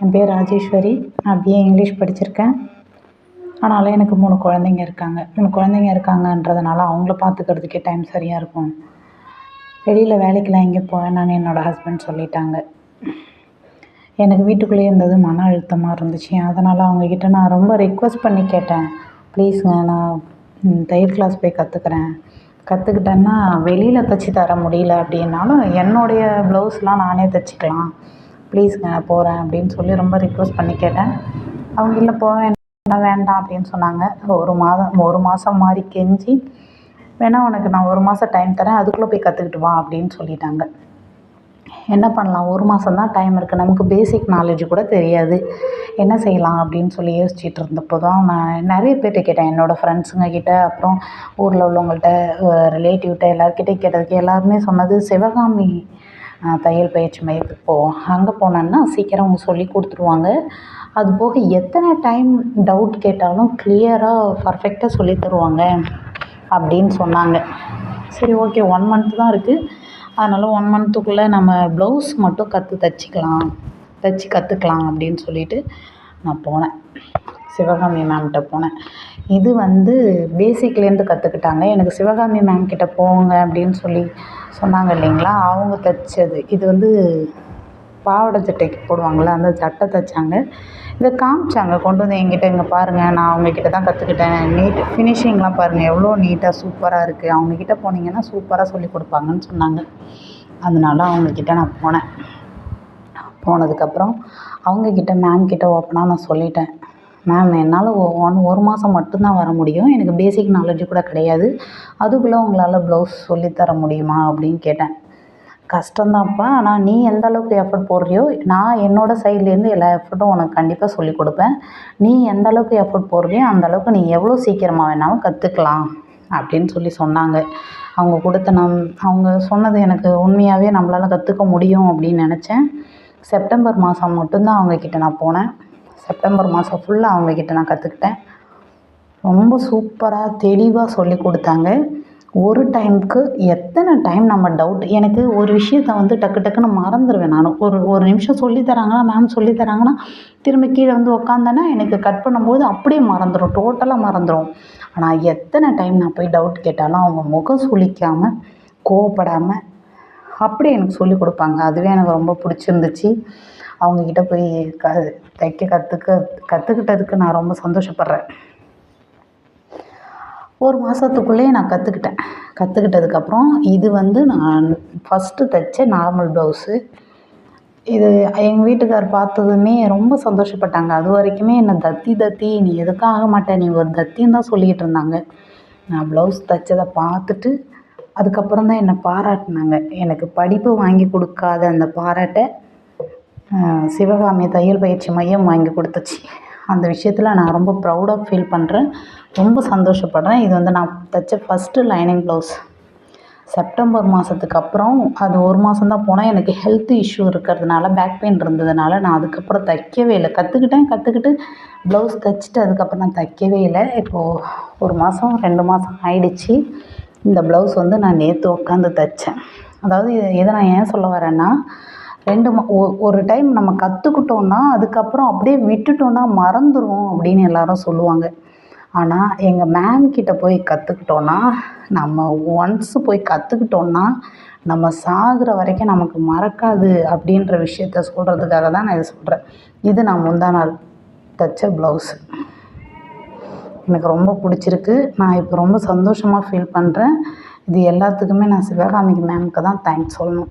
என் பேர் ராஜேஸ்வரி. நான் BA English படிச்சிருக்கேன். ஆனாலும் எனக்கு மூணு குழந்தைங்க இருக்காங்க. மூணு குழந்தைங்க இருக்காங்கன்றதுனால அவங்கள பார்த்துக்கிறதுக்கே டைம் சரியாக இருக்கும். வெளியில் வேலைக்கெலாம் எங்கே போக என்னோடய ஹஸ்பண்ட் சொல்லிட்டாங்க. எனக்கு வீட்டுக்குள்ளேயே இருந்தது மன அழுத்தமாக இருந்துச்சு. அதனால் அவங்கக்கிட்ட நான் ரொம்ப ரிக்வஸ்ட் பண்ணி கேட்டேன். ப்ளீஸுங்க நான் தையல் கிளாஸ் போய் கற்றுக்குறேன் கற்றுக்கிட்டேன்னா வெளியில் தைச்சி தர முடியல அப்படின்னாலும் என்னுடைய ப்ளவுஸ்லாம் நானே தைச்சிக்கலாம். ப்ளீஸுங்க நான் போகிறேன் அப்படின்னு சொல்லி ரொம்ப ரிக்வஸ்ட் பண்ணி கேட்டேன். அவங்க இல்லை போக வேண்டாம் வேண்டாம் அப்படின்னு சொன்னாங்க. ஒரு மாதம் ஒரு மாதம் மாதிரி கெஞ்சி வேணா உனக்கு நான் ஒரு மாதம் டைம் தரேன் அதுக்குள்ளே போய் கற்றுக்கிட்டு வா அப்படின்னு சொல்லிட்டாங்க. என்ன பண்ணலாம்? ஒரு மாதம் தான் டைம் இருக்குது நமக்கு பேசிக் நாலேஜ் கூட தெரியாது. என்ன செய்யலாம் அப்படின்னு சொல்லி யோசிச்சுட்டு இருந்தப்போ தான் நான் நிறைய பேர்கிட்ட கேட்டேன். என்னோடய ஃப்ரெண்ட்ஸுங்க கிட்ட அப்புறம் ஊரில் உள்ளவங்கள்ட்ட ரிலேட்டிவ்கிட்ட எல்லாருக்கிட்டே கேட்டதுக்கு எல்லாருமே சொன்னது சிவகாமி தையல் பயிற்சி மையத்துக்கு போவோம் அங்கே போனோன்னா சீக்கிரம் அவங்க சொல்லி கொடுத்துருவாங்க. அது போக எத்தனை டைம் டவுட் கேட்டாலும் கிளியராக பர்ஃபெக்டாக சொல்லி தருவாங்க அப்படின்னு சொன்னாங்க. சரி ஓகே ஒன் மந்த் தான் இருக்குது அதனால் ஒன் மந்த்துக்குள்ளே நம்ம ப்ளவுஸ் மட்டும் கற்று தைச்சிக்கலாம். தைச்சி கற்றுக்கலாம் அப்படின்னு சொல்லிட்டு நான் போனேன். சிவகாமி மேம்கிட்ட போனேன். இது வந்து பேசிக்லேருந்து கற்றுக்கிட்டாங்க எனக்கு சிவகாமி மேம் கிட்ட போங்க அப்படின்னு சொல்லி சொன்னாங்க இல்லைங்களா? அவங்க தைச்சது. இது வந்து பாவாடை சட்டைக்கு போடுவாங்கள்ல அந்த சட்டை தைச்சாங்க. இதை காமிச்சாங்க. கொண்டு வந்து என்கிட்ட இங்கே பாருங்கள் நான் அவங்கக்கிட்ட தான் கற்றுக்கிட்டேன் நீட் ஃபினிஷிங்லாம் பாருங்கள் எவ்வளோ நீட்டாக சூப்பராக இருக்குது அவங்கக்கிட்ட போனீங்கன்னா சூப்பராக சொல்லி கொடுப்பாங்கன்னு சொன்னாங்க. அதனால அவங்கக்கிட்ட நான் போனேன். போனதுக்கப்புறம் அவங்கக்கிட்ட மேம்கிட்ட ஓப்பனாக நான் சொல்லிட்டேன். மேம் என்னால் ஒன் ஒரு மாதம் மட்டும்தான் வர முடியும். எனக்கு பேசிக் நாலேஜ் கூட கிடையாது. அதுக்குள்ளே உங்களால் ப்ளவுஸ் சொல்லித்தர முடியுமா அப்படின்னு கேட்டேன். கஷ்டம்தான்ப்பா. ஆனால் நீ எந்த அளவுக்கு எஃபர்ட் போடுறியோ நான் என்னோடய சைட்லேருந்து எல்லா எஃபர்ட்டும் உனக்கு கண்டிப்பாக சொல்லிக் கொடுப்பேன். நீ எந்த அளவுக்கு எஃபர்ட் போடுறியோ அந்த அளவுக்கு நீ எவ்வளோ சீக்கிரமாக வேணாலும் கற்றுக்கலாம் அப்படின்னு சொல்லி சொன்னாங்க. அவங்க கொடுத்த நம் அவங்க சொன்னது எனக்கு உண்மையாகவே நம்மளால் கற்றுக்க முடியும் அப்படின்னு நினச்சேன். செப்டம்பர் மாதம் மட்டும்தான் அவங்கக்கிட்ட நான் போனேன். செப்டம்பர் மாதம் ஃபுல்லாக அவங்கக்கிட்ட நான் கற்றுக்கிட்டேன் ரொம்ப சூப்பராக தெளிவாக சொல்லி கொடுத்தாங்க. ஒரு டைமுக்கு எத்தனை டைம் நம்ம டவுட் எனக்கு ஒரு விஷயத்த வந்து டக்கு டக்குன்னு மறந்துடுவேன் நான். ஒரு ஒரு நிமிஷம் சொல்லித்தராங்கன்னா மேம் சொல்லித்தராங்கன்னா திரும்ப கீழே வந்து உக்காந்தேன்னா எனக்கு கட் பண்ணும்போது அப்படியே மறந்துடும் டோட்டலாக மறந்துடும் ஆனால் எத்தனை டைம் நான் போய் டவுட் கேட்டாலும் அவங்க முகம் சுளிக்காமல் கோவப்படாமல் அப்படியே எனக்கு சொல்லி கொடுப்பாங்க. அதுவே எனக்கு ரொம்ப பிடிச்சிருந்துச்சு. அவங்கக்கிட்ட போய் க தைக்க கற்றுக்க கற்றுக்கிட்டதுக்கு நான் ரொம்ப சந்தோஷப்படுறேன். ஒரு மாதத்துக்குள்ளேயே நான் கற்றுக்கிட்டேன் கற்றுக்கிட்டதுக்கப்புறம் இது வந்து நான் ஃபஸ்ட்டு தைச்ச நார்மல் ப்ளவுஸு இது எங்கள் வீட்டுக்கார் பார்த்ததுமே ரொம்ப சந்தோஷப்பட்டாங்க. அது வரைக்குமே என்னை தத்தி தத்தி நீ எதுக்கும் ஆக மாட்டே நீ ஒரு தத்தின்னு தான் சொல்லிக்கிட்டு இருந்தாங்க. நான் ப்ளவுஸ் தைச்சதை பார்த்துட்டு அதுக்கப்புறம் தான் என்னை பாராட்டினாங்க. எனக்கு படிப்பு வாங்கி கொடுக்காத அந்த பாராட்டை சிவகாமி தையல் பயிற்சி மையம் வாங்கி கொடுத்துச்சு. அந்த விஷயத்தில் நான் ரொம்ப ப்ரௌடாக ஃபீல் பண்ணுறேன் ரொம்ப சந்தோஷப்படுறேன். இது வந்து நான் தைச்ச ஃபஸ்ட்டு லைனிங் ப்ளவுஸ் செப்டம்பர் மாதத்துக்கு அப்புறம் அது ஒரு மாதம் தான் போனால் எனக்கு ஹெல்த் இஷ்யூ இருக்கிறதுனால பேக் பெயின் இருந்ததுனால நான் அதுக்கப்புறம் தைக்கவே இல்லை. கற்றுக்கிட்டேன் கற்றுக்கிட்டு ப்ளவுஸ் தைச்சிட்டு அதுக்கப்புறம் நான் தைக்கவே இல்லை. இப்போது ஒரு மாதம் ரெண்டு மாதம் ஆயிடுச்சு. இந்த ப்ளவுஸ் வந்து நான் நேற்று உட்காந்து தைச்சேன். அதாவது இதை நான் ஏன் சொல்ல வரேன்னா ரெண்டு ஒரு டைம் நம்ம கற்றுக்கிட்டோன்னா அதுக்கப்புறம் அப்படியே விட்டுட்டோன்னா மறந்துடும் அப்படின்னு எல்லாரும் சொல்லுவாங்க. ஆனால் எங்கள் மேம் கிட்ட போய் கற்றுக்கிட்டோன்னா நம்ம ஒன்ஸ் போய் கற்றுக்கிட்டோன்னா நம்ம சாகிற வரைக்கும் நமக்கு மறக்காது அப்படின்ற விஷயத்த சொல்கிறதுக்காக தான் நான் இதை சொல்கிறேன் இது நான் முந்தா நாள் தைச்ச ப்ளவுஸு எனக்கு ரொம்ப பிடிச்சிருக்கு. நான் இப்போ ரொம்ப சந்தோஷமாக ஃபீல் பண்ணுறேன் இது எல்லாத்துக்குமே நான் சிவகாமிக்கு மேம்க்கு தான் தேங்க்ஸ் சொல்லணும்.